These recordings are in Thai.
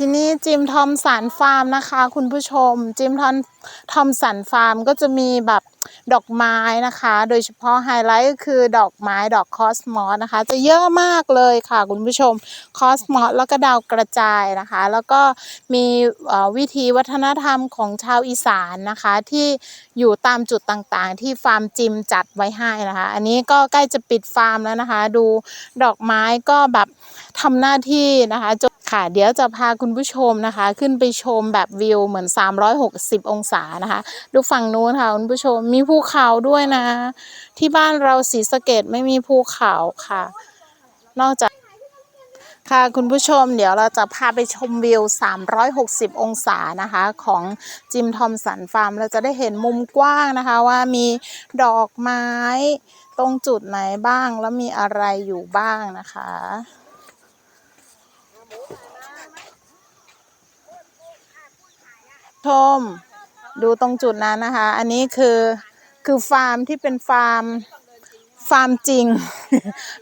ที่นี้จิมทอมสันฟาร์มนะคะ คุณผู้ชม จิมทอมทอมสันฟาร์มก็จะมีแบบดอกไม้นะคะ โดยเฉพาะไฮไลท์ก็คือดอกไม้ดอกคอสมอสนะคะ จะเยอะมากเลยค่ะ คุณผู้ชมคอสมอสแล้วก็ดาวกระจายนะคะ แล้วก็มีวิธีวัฒนธรรมของชาวอีสานนะคะ ที่อยู่ตามจุดต่างๆ ที่ฟาร์มจิมจัดไว้ให้นะคะ อันนี้ก็ใกล้จะปิดฟาร์มแล้วนะคะ ดูดอกไม้ก็แบบทำหน้าที่นะคะจน ค่ะ เดี๋ยวจะพาคุณผู้ชมนะคะ ขึ้นไปชมแบบวิวเหมือน 360 องศานะคะ ดูฝั่งนู้นค่ะคุณผู้ชมมีภูเขาด้วยนะ ที่บ้านเราศรีสะเกดไม่มีภูเขาค่ะ นอกจากค่ะคุณผู้ชมเดี๋ยวเราจะพาไปชมวิว 360 องศานะคะ ของจิมทอมสันฟาร์ม เราจะได้เห็นมุมกว้างนะคะว่ามีดอกไม้ตรงจุดไหนบ้างแล้วมีอะไรอยู่บ้างนะคะ ชม ดูตรงจุดนั้นนะคะ อันนี้คือคือฟาร์มที่เป็นฟาร์มฟาร์มจริง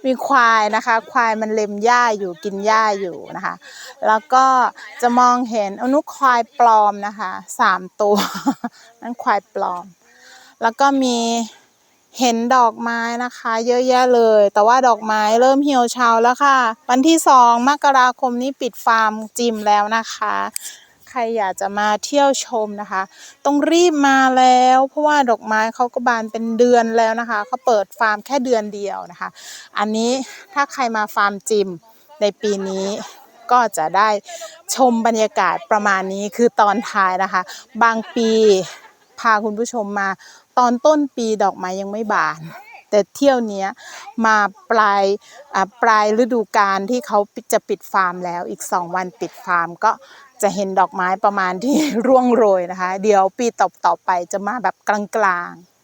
มีควายนะคะ ควายมันเล็มหญ้าอยู่กินหญ้าอยู่นะคะ แล้วก็จะมองเห็นอนุควายปลอมนะคะสามตัวนั่นควายปลอม แล้วก็มีเห็นดอกไม้นะคะ เยอะแยะเลย แต่ว่าดอกไม้เริ่มเหี่ยวเฉาแล้วค่ะ วันที่สองมกราคมนี้ปิดฟาร์มจิมแล้วนะคะ รอยากจะมาเที่ยวชมนะคะ ต้องรีบมาแล้ว เพราะว่าดอกไม้เขาก็บานเป็นเดือนแล้วนะคะเขาเปิดฟาร์มแค่เดือนเดียวนะคะ อันนี้ถ้าใครมาฟาร์มจิมในปีนี้ก็จะได้ชมบรรยากาศประมาณนี้คือตอนท้ายนะคะ บางปีพาคุณผู้ชมมาตอนต้นปีดอกไม้ยังไม่บาน แต่เที่ยวเนี้ยมาปลายอ่าปลายฤดูกาลที่เขาจะปิดฟาร์มแล้วอีกสองวันปิดฟาร์มก็จะเห็นดอกไม้ประมาณที่ร่วงโรยนะคะ เดี๋ยวปีต่อๆไปจะมาแบบกลางๆ